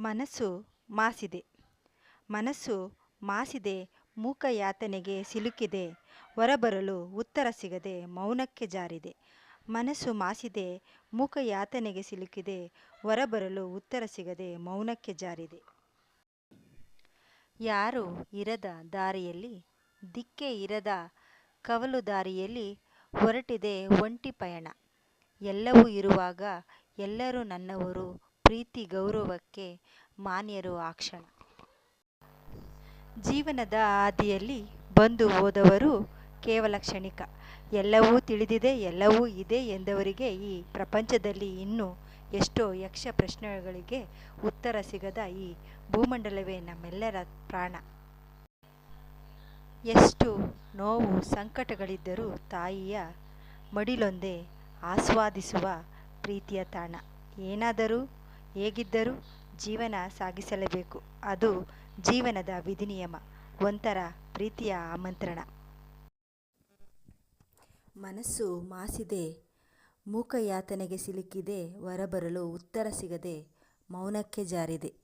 ಮನಸ್ಸು ಮಾಸಿದೆ. ಮನಸ್ಸು ಮಾಸಿದೆ, ಮೂಕ ಯಾತನೆಗೆ ಸಿಲುಕಿದೆ, ಹೊರಬರಲು ಉತ್ತರ ಸಿಗದೆ ಮೌನಕ್ಕೆ ಜಾರಿದೆ. ಮನಸ್ಸು ಮಾಸಿದೆ, ಮೂಕ ಯಾತನೆಗೆ ಸಿಲುಕಿದೆ, ಹೊರಬರಲು ಉತ್ತರ ಸಿಗದೆ ಮೌನಕ್ಕೆ ಜಾರಿದೆ. ಯಾರು ಇರದ ದಾರಿಯಲ್ಲಿ? ದಿಕ್ಕೆ ಇರದ ಕವಲು ದಾರಿಯಲ್ಲಿ ಹೊರಟಿದೆ ಒಂಟಿ ಪಯಣ. ಎಲ್ಲವೂ ಇರುವಾಗ ಎಲ್ಲರೂ ನನ್ನವರು ಪ್ರೀತಿ ಗೌರವಕ್ಕೆ ಮಾನ್ಯರು ಆ ಕ್ಷಣ ಜೀವನದ ಹಾದಿಯಲ್ಲಿ ಬಂದು ಹೋದವರು ಕೇವಲ ಕ್ಷಣಿಕ. ಎಲ್ಲವೂ ತಿಳಿದಿದೆ, ಎಲ್ಲವೂ ಇದೆ ಎಂದವರಿಗೆ ಈ ಪ್ರಪಂಚದಲ್ಲಿ ಇನ್ನೂ ಎಷ್ಟೋ ಯಕ್ಷ ಪ್ರಶ್ನೆಗಳಿಗೆ ಉತ್ತರ ಸಿಗದ ಈ ಭೂಮಂಡಲವೇ ನಮ್ಮೆಲ್ಲರ ಪ್ರಾಣ. ಎಷ್ಟು ನೋವು ಸಂಕಟಗಳಿದ್ದರೂ ತಾಯಿಯ ಮಡಿಲೊಂದೇ ಆಸ್ವಾದಿಸುವ ಪ್ರೀತಿಯ ತಾಣ. ಏನಾದರೂ ಹೇಗಿದ್ದರೂ ಜೀವನ ಸಾಗಿಸಲೇಬೇಕು. ಅದು ಜೀವನದ ವಿಧಿನಿಯಮ. ಒಂಥರ ಪ್ರೀತಿಯ ಆಮಂತ್ರಣ. ಮನಸ್ಸು ಮಾಸಿದೆ ಮೂಕ ಯಾತನೆಗೆ ಸಿಲುಕಿದೆ, ಹೊರಬರಲು ಉತ್ತರ ಸಿಗದೆ, ಮೌನಕ್ಕೆ ಜಾರಿದೆ.